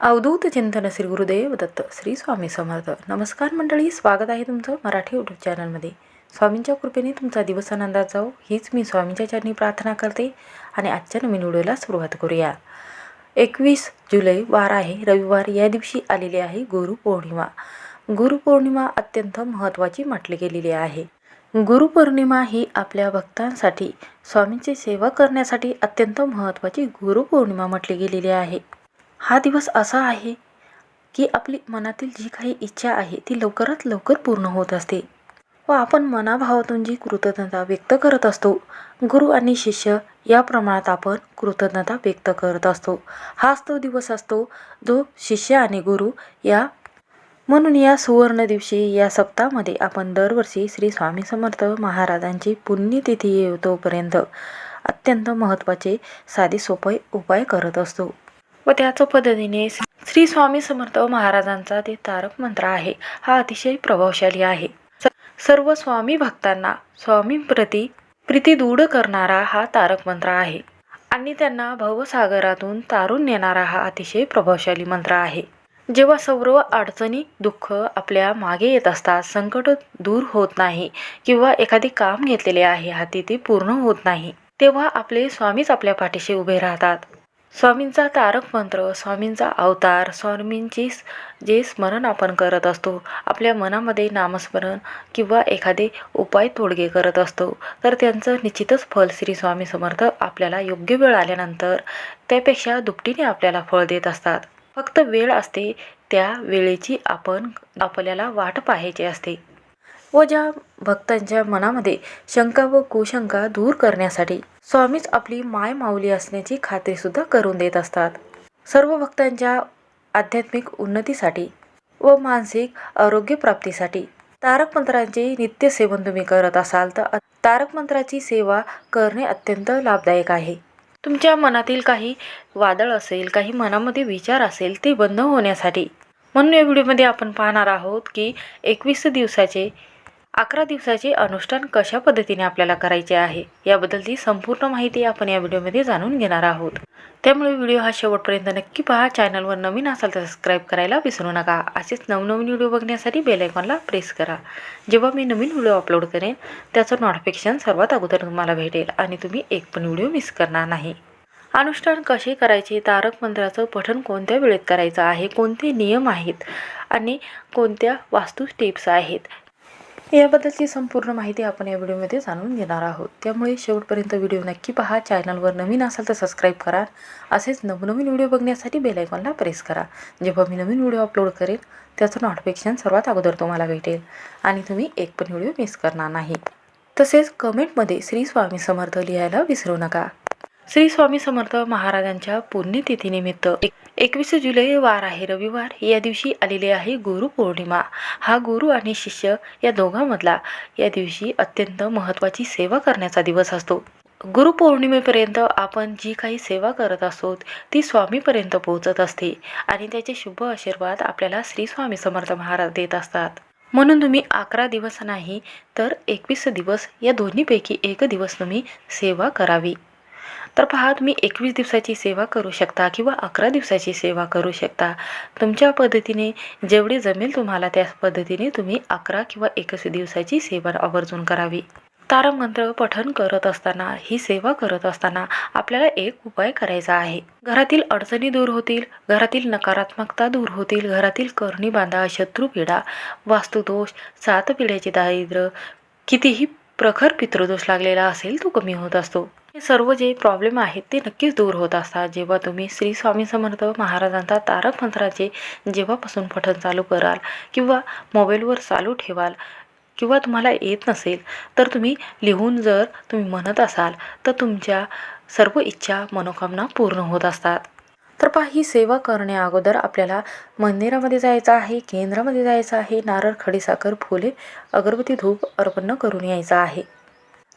अवधूत चिंतन श्री गुरुदेव दत्त श्री स्वामी समर्थ. नमस्कार मंडळी स्वागत आहे तुमचं मराठी यूट्यूब चॅनलमध्ये स्वामींच्या कृपेने तुमचा दिवस आनंदात जाऊ हीच मी स्वामींच्या चरणी प्रार्थना करते आणि आजच्या नवीन व्हिडिओला सुरुवात करूया. एकवीस जुलै वार आहे. रविवार या दिवशी आलेली आहे गुरुपौर्णिमा गुरुपौर्णिमा अत्यंत महत्त्वाची म्हटली गेलेली आहे. गुरुपौर्णिमा ही आपल्या भक्तांसाठी स्वामींची सेवा करण्यासाठी अत्यंत महत्त्वाची गुरुपौर्णिमा म्हटली गेलेली आहे. हा दिवस असा आहे की आपली मनातील जी काही इच्छा आहे ती लवकरात लवकर पूर्ण होत असते व आपण मनाभावातून जी कृतज्ञता व्यक्त करत असतो गुरु आणि शिष्य या प्रमाणात आपण कृतज्ञता व्यक्त करत असतो. हाच तो दिवस असतो जो शिष्य आणि गुरु या म्हणून या सुवर्ण दिवशी या सप्ताहामध्ये आपण दरवर्षी श्री स्वामी समर्थ महाराजांची पुण्यतिथी येतोपर्यंत अत्यंत महत्त्वाचे साधे सोपे उपाय करत असतो. व त्याच पद्धतीने श्री स्वामी समर्थ महाराजांचा ते तारक मंत्र आहे. हा अतिशय प्रभावशाली आहे. सर्व स्वामी भक्तांना स्वामींप्रती प्रीती दूढ करणारा हा तारक मंत्र आहे. आणि त्यांना भवसागरातून तारून नेणारा हा अतिशय प्रभावशाली मंत्र आहे. जेव्हा सर्व अडचणी दुःख आपल्या मागे येत असतात संकट दूर होत नाही किंवा एखादे काम घेतलेले आहे हाती ते पूर्ण होत नाही तेव्हा आपले स्वामीच आपल्या पाठीशी उभे राहतात. स्वामींचा तारक मंत्र स्वामींचा अवतार स्वामींची जे स्मरण आपण करत असतो आपल्या मनामध्ये नामस्मरण किंवा एखादे उपाय तोडगे करत असतो तर त्यांचं निश्चितच फल श्री स्वामी समर्थ आपल्याला योग्य वेळ आल्यानंतर त्यापेक्षा दुपटीने आपल्याला फळ देत असतात. फक्त वेळ असते त्या वेळेची आपण आपल्याला वाट पाहायची असते. व ज्या भक्तांच्या मनामध्ये शंका व कुशंका दूर करण्यासाठी स्वामीच आपली माय माऊली असण्याची खात्रीसुद्धा करून देत असतात. सर्व भक्तांच्या आध्यात्मिक उन्नतीसाठी व मानसिक आरोग्य प्राप्तीसाठी तारक मंत्रांचे नित्य सेवन तुम्ही करत असाल तर तारक मंत्राची सेवा करणे अत्यंत लाभदायक आहे. तुमच्या मनातील काही वादळ असेल काही मनामध्ये विचार असेल ते बंद होण्यासाठी म्हणून या व्हिडिओमध्ये आपण पाहणार आहोत की एकवीस दिवसाचे अकरा दिवसाचे अनुष्ठान कशा पद्धतीने आपल्याला करायचे आहे याबद्दलची संपूर्ण माहिती आपण या व्हिडिओमध्ये जाणून घेणार आहोत. त्यामुळे व्हिडिओ हा शेवटपर्यंत नक्की पहा. चॅनलवर नवीन असाल तर सबस्क्राईब करायला विसरू नका. असेच नवनवीन व्हिडिओ बघण्यासाठी बेल आयकॉनला प्रेस करा. जेव्हा मी नवीन व्हिडिओ अपलोड करेन त्याचं नोटिफिकेशन सर्वात अगोदर तुम्हाला भेटेल आणि तुम्ही एक पण व्हिडिओ मिस करणार नाही. अनुष्ठान कसे करायचे तारक मंत्राचं पठण कोणत्या वेळेत करायचं आहे कोणते नियम आहेत आणि कोणत्या वास्तू स्टेप्स आहेत याबद्दलची संपूर्ण माहिती आपण या व्हिडिओमध्ये जाणून घेणार आहोत. त्यामुळे शेवटपर्यंत व्हिडिओ नक्की पहा. चॅनलवर नवीन असाल तर सबस्क्राईब करा. असेच नवनवीन व्हिडिओ बघण्यासाठी बेल आयकॉनला प्रेस करा. जेव्हा मी नवीन व्हिडिओ अपलोड करेन त्याचं नोटिफिकेशन सर्वात अगोदर तुम्हाला भेटेल. आणि तुम्ही एक पण व्हिडिओ मिस करणार नाही. तसेच कमेंटमध्ये श्री स्वामी समर्थ लिहायला विसरू नका. श्री स्वामी समर्थ महाराजांच्या पुण्यतिथीनिमित्त एक एकवीस जुलै वार आहे. रविवार या दिवशी आलेली आहे गुरुपौर्णिमा हा गुरु आणि शिष्य या दोघांमधला या दिवशी अत्यंत महत्त्वाची सेवा करण्याचा दिवस असतो. गुरुपौर्णिमेपर्यंत आपण जी काही सेवा करत असतो ती स्वामीपर्यंत पोहोचत असते आणि त्याचे शुभ आशीर्वाद आपल्याला श्री स्वामी समर्थ महाराज देत असतात. म्हणून तुम्ही अकरा दिवस नाही तर एकवीस दिवस या दोन्हीपैकी एक दिवस तुम्ही सेवा करावी. तर पहा तुम्ही एकवीस दिवसाची सेवा करू शकता किंवा अकरा दिवसाची सेवा करू शकता. तुमच्या पद्धतीने जेवढे जमेल तुम्हाला त्या पद्धतीने तुम्ही अकरा किंवा एकवीस दिवसाची सेवा आवर्जून करावी. तारमंत्र पठण करत असताना ही सेवा करत असताना आपल्याला एक उपाय करायचा आहे. घरातील अडचणी दूर होतील घरातील नकारात्मकता दूर होतील घरातील करणी बांधा शत्रुपीडा वास्तुदोष सात पिढ्याचे दारिद्र्य कितीही प्रखर पितृदोष लागलेला असेल तो कमी होत असतो. हे सर्व जे प्रॉब्लेम आहेत ते नक्कीच दूर होत असतात. जेव्हा तुम्ही श्री स्वामी समर्थ महाराजांचा तारक मंत्राचे जेव्हापासून पठण चालू कराल किंवा मोबाईलवर चालू ठेवाल किंवा तुम्हाला येत नसेल तर तुम्ही लिहून जर तुम्ही म्हणत असाल तर तुमच्या सर्व इच्छा मनोकामना पूर्ण होत असतात. तर पहा ही सेवा करण्या अगोदर आपल्याला मंदिरामध्ये जायचं आहे केंद्रामध्ये जायचं आहे नारळ खडीसाखर फुले अगरबत्ती धूप अर्पण करून यायचं आहे.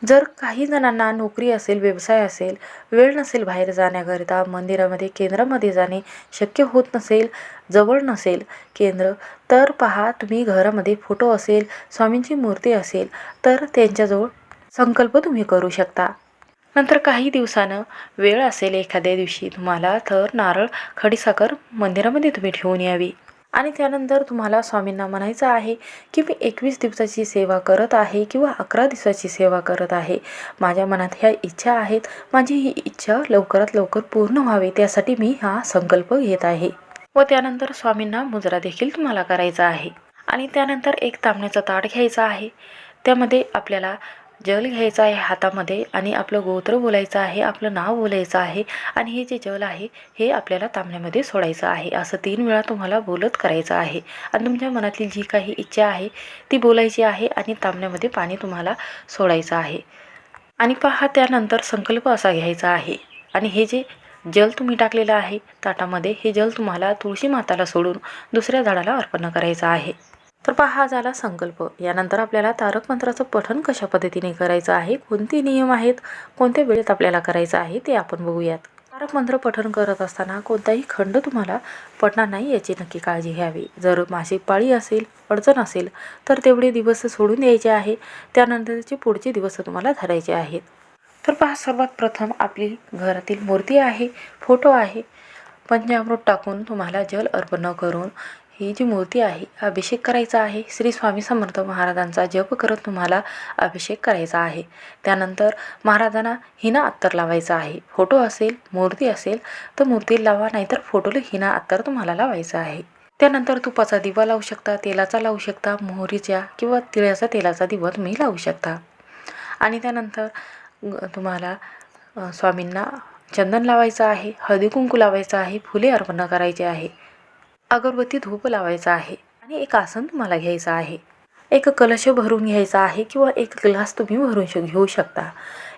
जर काही जणांना नोकरी असेल व्यवसाय असेल वेळ नसेल बाहेर जाण्याकरिता मंदिरामध्ये केंद्रामध्ये जाणे शक्य होत नसेल जवळ नसेल केंद्र तर पहा तुम्ही घरामध्ये फोटो असेल स्वामींची मूर्ती असेल तर त्यांच्याजवळ संकल्प तुम्ही करू शकता. नंतर काही दिवसानं वेळ असेल एखाद्या दिवशी तुम्हाला तर नारळ खडीसाखर मंदिरामध्ये तुम्ही ठेवून यावी. आणि त्यानंतर तुम्हाला स्वामींना म्हणायचं आहे की मी एकवीस दिवसाची सेवा करत आहे किंवा अकरा दिवसाची सेवा करत आहे. माझ्या मनात ह्या इच्छा आहेत. माझी ही इच्छा लवकरात लवकर पूर्ण व्हावी. त्यासाठी मी हा संकल्प घेत आहे. व त्यानंतर स्वामींना मुजरा देखील तुम्हाला करायचा आहे. आणि त्यानंतर एक तांबण्याचा ताट घ्यायचा आहे. त्यामध्ये आपल्याला जल घ्यायचं आहे हातामध्ये आणि आपलं गोत्र बोलायचं आहे आपलं नाव बोलायचं आहे आणि हे जे जल आहे हे आपल्याला तांबण्यामध्ये सोडायचं आहे. असं तीन वेळा तुम्हाला बोलत करायचं आहे. आणि तुमच्या मनातली जी काही इच्छा आहे ती बोलायची आहे आणि तांबण्यामध्ये पाणी तुम्हाला सोडायचं आहे. आणि पहा त्यानंतर संकल्प असा घ्यायचा आहे. आणि हे जे जल तुम्ही टाकलेलं आहे ताटामध्ये हे जल तुम्हाला तुळशी माताला सोडून दुसऱ्या झाडाला अर्पण करायचं आहे. तर पहा हा झाला संकल्प. यानंतर आपल्याला तारक मंत्राचं पठन कशा पद्धतीने करायचं आहे कोणते नियम आहेत कोणत्या वेळेत आपल्याला करायचं आहे ते आपण बघूयात. तारक मंत्र पठण करत असताना कोणताही खंड तुम्हाला पडणार नाही याची नक्की काळजी घ्यावी. जर मासिक पाळी असेल अडचण असेल तर तेवढे दिवस सोडून द्यायचे आहे. त्यानंतरचे पुढचे दिवस तुम्हाला धरायचे आहेत. तर पहा सर्वात प्रथम आपली घरातील मूर्ती आहे फोटो आहे. पंचामृत टाकून तुम्हाला जल अर्पण करून ही जी मूर्ती आहे अभिषेक करायचा आहे श्री स्वामी समर्थ महाराजांचा जप करत तुम्हाला अभिषेक करायचा आहे. त्यानंतर महाराजांना हिना अत्तर लावायचा आहे. फोटो असेल मूर्ती असेल तर मूर्ती लावा नाहीतर फोटोला हिना अत्तर तुम्हाला लावायचं आहे. त्यानंतर तुपाचा दिवा लावू शकता तेलाचा लावू शकता मोहरीच्या किंवा तिळाचा तेलाचा दिवा तुम्ही लावू शकता. आणि त्यानंतर तुम्हाला स्वामींना चंदन लावायचं आहे हळदी कुंकू लावायचं आहे फुले अर्पण करायचे आहे. अगरबत्ती धूप लावायचा आहे आणि एक आसन तुम्हाला घ्यायचं आहे. एक कलश भरून घ्यायचा आहे किंवा एक ग्लास तुम्ही भरून श घेऊ शकता.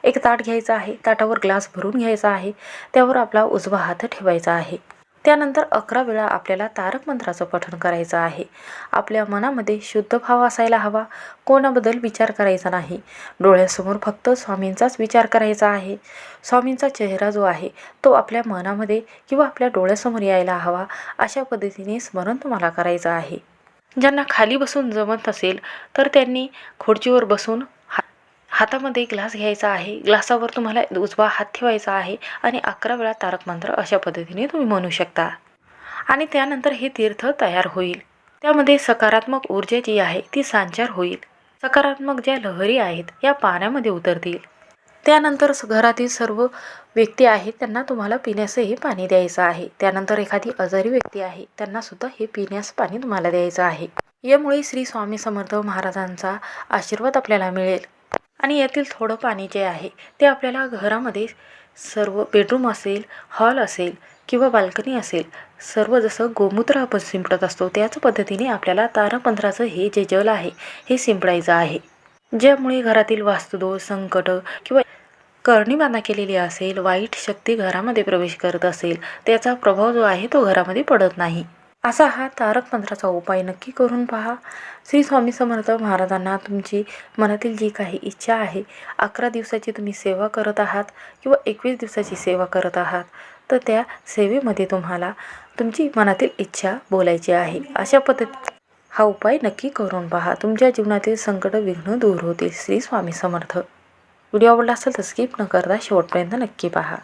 एक ताट घ्यायचा आहे ताटावर ग्लास भरून घ्यायचा आहे त्यावर आपला उजवा हात ठेवायचा आहे. त्यानंतर अकरा वेळा आपल्याला तारक मंत्राचं पठण करायचं आहे. आपल्या मनामध्ये शुद्ध भाव असायला हवा. कोणाबद्दल विचार करायचा नाही. डोळ्यासमोर फक्त स्वामींचाच विचार करायचा आहे. स्वामींचा चेहरा जो आहे तो आपल्या मनामध्ये किंवा आपल्या डोळ्यासमोर यायला हवा अशा पद्धतीने स्मरण तुम्हाला करायचं आहे. ज्यांना खाली बसून जमत असेल तर त्यांनी खुर्चीवर बसून हातामध्ये ग्लास घ्यायचा आहे. ग्लासावर तुम्हाला उजवा हात ठेवायचा आहे आणि अकरा वेळा तारक मंत्र अशा पद्धतीने तुम्ही म्हणू शकता. आणि त्यानंतर हे तीर्थ तयार होईल. त्यामध्ये सकारात्मक ऊर्जा जी आहे ती संचार होईल. सकारात्मक ज्या लहरी आहेत या पाण्यामध्ये उतरतील. त्यानंतर स- घरातील सर्व व्यक्ती आहेत त्यांना तुम्हाला पिण्यासही पाणी द्यायचं आहे. त्यानंतर एखादी आजारी व्यक्ती आहे त्यांनासुद्धा हे पिण्यास पाणी तुम्हाला द्यायचं आहे. यामुळे श्री स्वामी समर्थ महाराजांचा आशीर्वाद आपल्याला मिळेल. आणि यातील थोडं पाणी जे आहे ते आपल्याला घरामध्ये सर्व बेडरूम असेल हॉल असेल किंवा बाल्कनी असेल सर्व जसं गोमूत्र आपण शिंपडत असतो त्याच पद्धतीने आपल्याला तारपंत्राचं हे जे जल आहे हे शिंपडायचं आहे. ज्यामुळे घरातील वास्तुदोष संकट किंवा करणीबाधा केलेली असेल वाईट शक्ती घरामध्ये प्रवेश करत असेल त्याचा प्रभाव जो आहे तो घरामध्ये पडत नाही. असा हा तारक मंत्राचा उपाय नक्की करून पहा. श्री स्वामी समर्थ महाराजांना तुमची मनातील जी काही इच्छा आहे अकरा दिवसाची तुम्ही सेवा करत आहात किंवा एकवीस दिवसाची सेवा करत आहात तर त्या सेवेमध्ये तुम्हाला तुमची मनातील इच्छा बोलायची आहे. अशा पद्धती हा उपाय नक्की करून पहा. तुमच्या जीवनातील संकट विघ्न दूर होतील. श्री स्वामी समर्थ. व्हिडिओ आवडला असेल तर स्किप न करता शेवटपर्यंत नक्की पहा.